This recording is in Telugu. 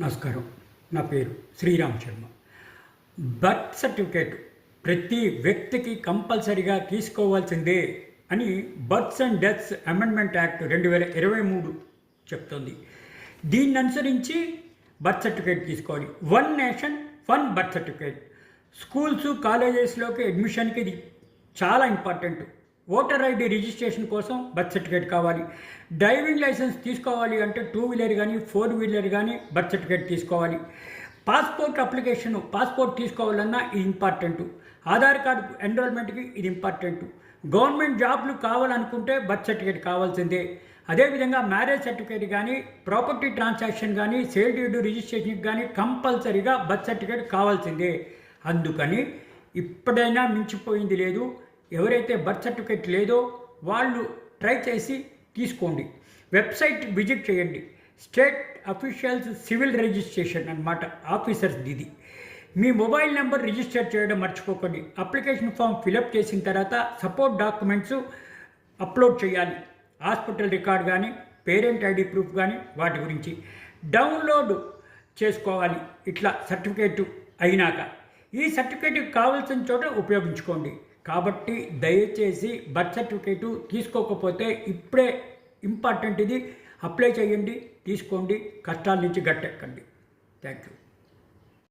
నమస్కారం. నా పేరు శ్రీరామ్ శర్మ. బర్త్ సర్టిఫికేట్ ప్రతి వ్యక్తికి కంపల్సరిగా తీసుకోవాల్సిందే అని births and deaths amendment act రెండు వేల ఇరవై మూడు చెప్తుంది. దీన్ని అనుసరించి బర్త్ సర్టిఫికేట్ తీసుకోవాలి. One nation one birth certificate. Schools కాలేజెస్లోకి అడ్మిషన్కి ఇది చాలా ఇంపార్టెంట్. ఓటర్ ఐడి రిజిస్ట్రేషన్ కోసం బర్త్ సర్టిఫికేట్ కావాలి. డ్రైవింగ్ లైసెన్స్ తీసుకోవాలి అంటే టూ వీలర్ కానీ ఫోర్ వీలర్ కానీ బర్త్ సర్టిఫికేట్ తీసుకోవాలి. పాస్పోర్ట్ అప్లికేషన్ పాస్పోర్ట్ తీసుకోవాలన్నా ఇది ఇంపార్టెంట్. ఆధార్ కార్డు ఎన్రోల్మెంట్కి ఇది ఇంపార్టెంట్. గవర్నమెంట్ జాబ్లు కావాలనుకుంటే బర్త్ సర్టిఫికేట్ కావాల్సిందే. అదేవిధంగా మ్యారేజ్ సర్టిఫికేట్ కానీ ప్రాపర్టీ ట్రాన్సాక్షన్ కానీ సేల్ డ్యూడ్ రిజిస్ట్రేషన్కి కానీ కంపల్సరీగా బర్త్ సర్టిఫికేట్ కావాల్సిందే. అందుకని ఇప్పుడైనా మించిపోయింది లేదు. ఎవరైతే బర్త్ సర్టిఫికేట్ లేదో వాళ్ళు ట్రై చేసి తీసుకోండి. వెబ్సైట్ విజిట్ చేయండి. స్టేట్ అఫీషియల్స్ సివిల్ రిజిస్ట్రేషన్ అన్నమాట ఆఫీసర్స్ ఇది మీ మొబైల్ నెంబర్ రిజిస్టర్ చేయడం మర్చిపోకండి. అప్లికేషన్ ఫామ్ ఫిలప్ చేసిన తర్వాత సపోర్ట్ డాక్యుమెంట్స్ అప్లోడ్ చేయాలి. హాస్పిటల్ రికార్డ్ కానీ పేరెంట్ ఐడి ప్రూఫ్ కానీ వాటి గురించి డౌన్లోడ్ చేసుకోవాలి. ఇట్లా సర్టిఫికేట్ అయినాక. ఈ సర్టిఫికేట్ కావాల్సిన చోట ఉపయోగించుకోండి. కాబట్టి దయచేసి బర్త్ సర్టిఫికేటు తీసుకోకపోతే ఇప్పుడే ఇంపార్టెంట్ ఇది. అప్లై చేయండి తీసుకోండి. కష్టాల నుంచి గట్టెక్కండి. Thank you